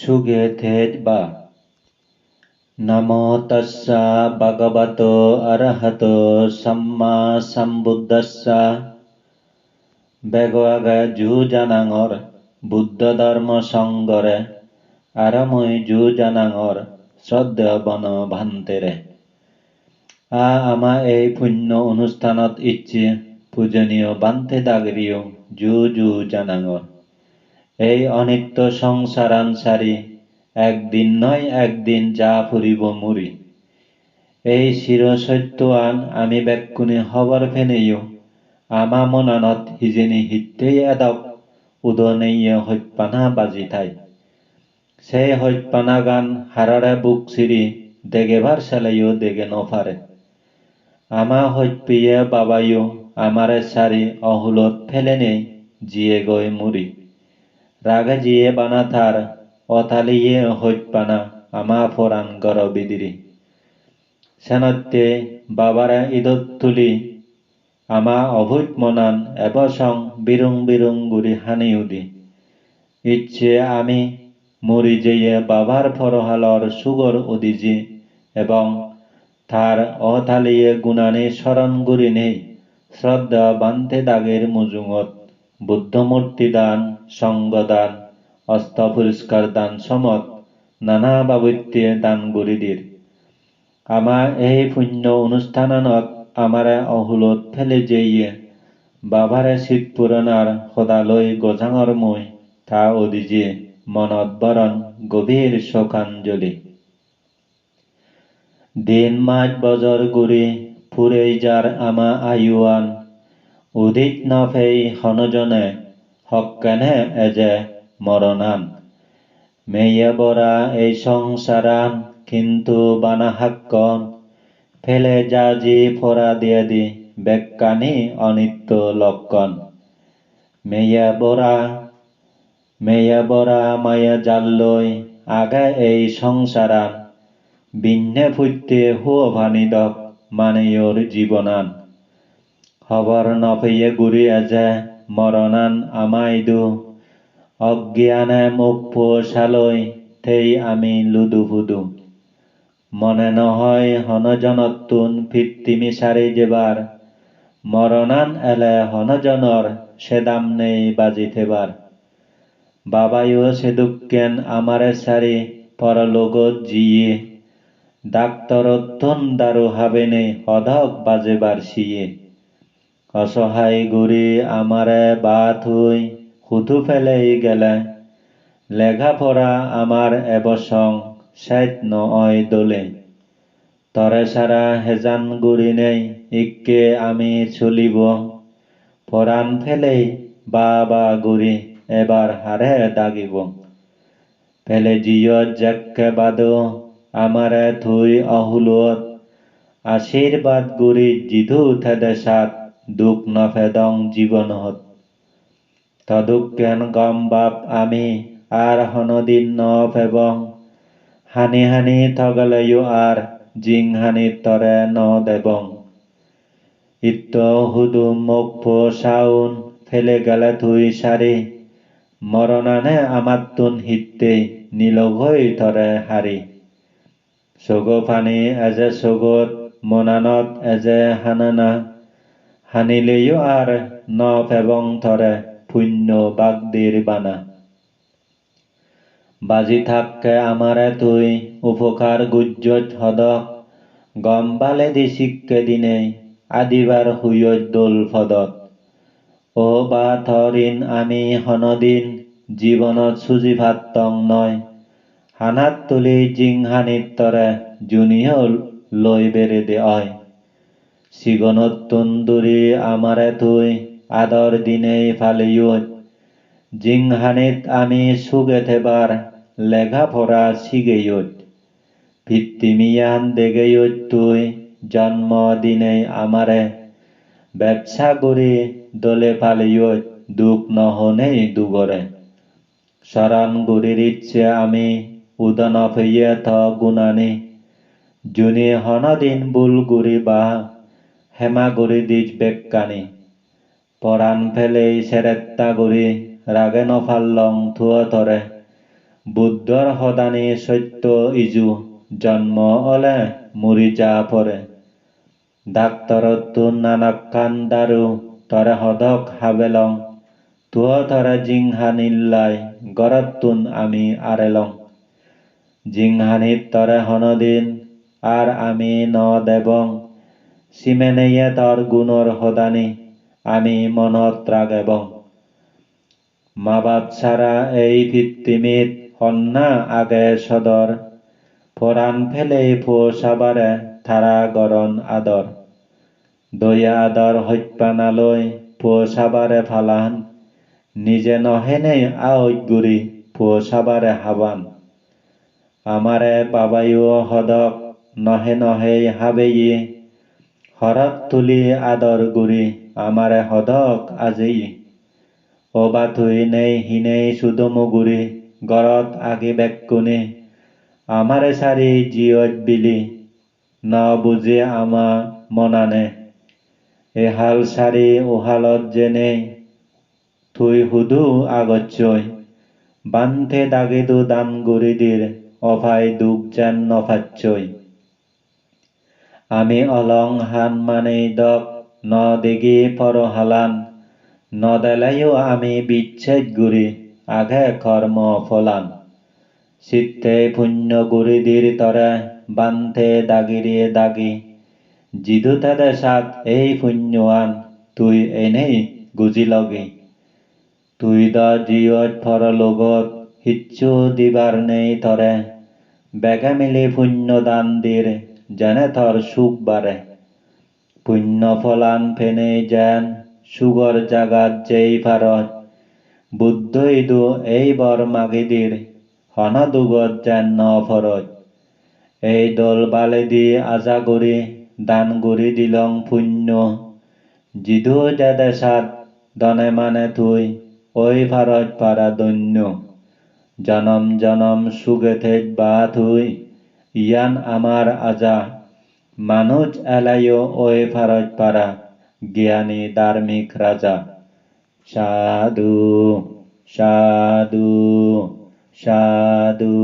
সুগে থেজ বা নমো তস্সা ভগবত অরহত সম্মা সম্বুদ্ধস্ස বেগৱাগে জু জানাঙৰ বুদ্ধ ধৰ্ম সংগৰে আৰমৈ জু জানাঙৰ শ্ৰদ্ধেয় বন ভান্তেৰে আ আমা এই পুণ্য অনুষ্ঠানত ইচ্ছে পূজনীয় বান্তে দাগরিও জু জু জানাঙর এই অনিত্য সংসারান সারি একদিন নয়, একদিন যা ফুরিব মুড়ি। এই চিৰ সত্যৱান আমি বেকুনি হবৰ ফেনেইও, আমা মনানত হিজেনি হিত্তেই এদক উদনেইয়ে হত্যপানা বাজি থাই সেই হত্যপানা গান হারারে বুক চিৰি দেগেবার সেলাইও দেগে নফারে। আমা হত্যপিয়ে বাবাইও, আমারে সারি অহুলত ফেলে নেই, জিয়ে গৈ মুড়ি। থার, অথালিয়ে হত্যপানা আমা ফরান গর বিদিরি। সেনত্যে বাবারে ঈদত তুলি, আমা অভূত মনান এবসং বিরুং বিরুং গুড়ি হানি উদি। ইচ্ছে আমি মরি যেয়ে বাবার ফরহালর সুগর উদিজি এবং তার অথালিয়ে গুণানি স্মরণ গুরি নেই, শ্রদ্ধা বান্তে দাগের মুজুঙত বুদ্ধমূর্তি দান সঙ্গদান অস্ত পুরস্কার দান সমত নানা বাবত্যে দান গুরিদির। আমা এই পুণ্য অনুষ্ঠানানত আমারে অহুলত ফেলে যেয়ে বাবারে শীত পুরনার সদালৈ গজাঙর মই, তা অদিজে মনত বরণ গভীর শোকাঞ্জলি। দিন মাজ বজর গুৰি ফুৰেই যাৰ আমা আয়ুৱান উদিত নফেই হনজনে হক্কেনে এজে মরণান মেয়ে বরা এই সংসারান কিন্তু বানাহাক্কন ফেলে যাজি ফোরা দিয়ে দি, বেক্কানি অনিত্য লক্ষণ মেয়ে বরা মেয়ে বরা মায়া জাল্লই আগে এই সংসারান বিন্নে ফুটতে হুয় ভানিদক মানেয়র জীবনান খবর নফেয়ে গুরি এজে মরণান আমাইদু। অজ্ঞানে মুখ সালই থেই আমি লুদু ফুদু মনে নহয় হনজনতুন ফিত্তিমি সারি যেবার। মরণান এলে হনজনর সেদাম নেই বাজি থেবার। বাবায়ু সেদুক্কেন আমারে সারি পরলোগত জিয়ে। ডাক্তরত্তন দারু হাবেনে হধক বাজেবার সিয়ে অসহায় গুরি আমারে বাত হই হুথু ফেলেই গেলে। লেখাপড়া আমার এবসং সেত নয় দোলে তরে সারা হেজান গুড়ি নেই ইক্কে আমি চলিব। পরাণ ফেলেই বা গুড়ি এবার হারে দাগিব। ফেলে জিয় জেক্কে বাদ আমারে থুই অহুলত। আশীর্বাদ গুড়ি জিধু থেদে সাত। দুখ নফেদং জীবনত। তদুজ্ঞান গম বাপ আমি আর হনদিন ন এবং হানি হানি থগলেয়ু আর জিং হানি তরে ন দেবং। ইত্ত হুদু মুখ সাউন ফেলে গেলে থুই সারি মরণানে আমাত্তুন হিত্তে নীলঘই তরে হারি সগো ফানি এজে সগত মনানত এজে হানানা। হানিলেও আর নফ এবং থরে পুণ্য বাগদির বানা। বাজি থাককে আমারে তুই, উপকার গুজ্জত হদক গম বালে দি দিনে আদিবার হুয়ত দোল ফদত ও বা থরিন আমি হনদিন জীৱনত চুজি ভাত্তং নয়। হানাত তুলি জিং হানিত তরে জুনিও লৈ বেড়ে দে অয়। সিগনত তুন্দুরি আমারে তুই আদর দিনেই ফালিয়ত জিংহানিত আমি সুগে থেবার লেখাপড়া শিগেয়ত ভিত্তিমিয়ান দেগেয়ত তুই জন্ম দিনে আমারে ব্যবসা করি দলে পালিয়ত দুঃখ নহনেই দুগরে শরণ গুরির ইচ্ছে আমি উদন ফেয়ে থ গুণানি। জুনি হনদিন বুল গুরি বা হেমা গুরি দিজ বেক্কানি পরাণ ফেলেই সেরেত্তা গুরি রাগে নফাল্লং থুয় ধরে বুদ্ধর সদানি সত্য ইজু, জন্ম অলে মুৰি যা পৰে। ডাক্তরতুন নানাক্কান দাৰু, তৰে সদক হাবেলং তুয় তৰে জিংহানিল্লাই গৰতুন আমি আৰেলং জিংহানিত তৰে হনদিন আর আমি ন দেবং। সিমেনেয়ে তর গুণর সদানি আমি মনত রাগেবং মা বাপ ছাড়া এই পৃথিবীত সন্না আগে সদর ফোরান ফেলে ফো সাবারে থারা গরণ আদর দয়া আদর ফো সাবারে ফালান, নিজে নহেনে আওই গুৰি ফো সাবারে হাবান। আমারে পাবায়ু হদক নহে নহে হাবেয়ে হরত তুলি আদর গুৰি আমারে হদক আজি। অবা থুই নেই হিনেই সুদমু গুৰি গৰত আগি বেকুনি, আমারে সারি জিয়ত বিলি, ন বুজি আমা মনানে। এহাল সারি ওহালত জেনে থুই হুদু আগচ্ছই বান্ধে দাগিদু দান গুরিদির অভাই দুখ যেন নফাচ্ছই। আমি অলং হান মানে দক ন দিগি পরহালান। নদেলাইও আমি বিচ্ছেদ গুরি, আঘে কর্ম ফলান। চিত্তে পুণ্য গুরিদির তরে বান্ধে দাগিরিয়ে দাগি। জিদুতে দেশাত এই পুণ্যৱান তুই এনেই গুজি লগি। তুই দ জিয়ত ফর লগত, হিচ্ছু দিবার নেই তরে। বেগে মিলি পুণ্য দান দির যেনে থর সুখ বারে পুণ্য ফলান ফেনে যেন, সুগর জাগাত যেই ভারত বুদ্ধই দু এই বর মাগিদির হন দুগত যেন ন ফরত এই দল বালে দি আজা গরি দান গরি দিলং পুণ্য। জিদু যে দেশাত দনে মানে তুই ওই ভারত পারা দৈন্য। জনম জনম সুগেথে বা তুই ইয়ান আমার আজা। মানুষ এলাইও ওয়ে ফারজ পারা জ্ঞানী ধার্মিক রাজা সাধু সাধু সাধু।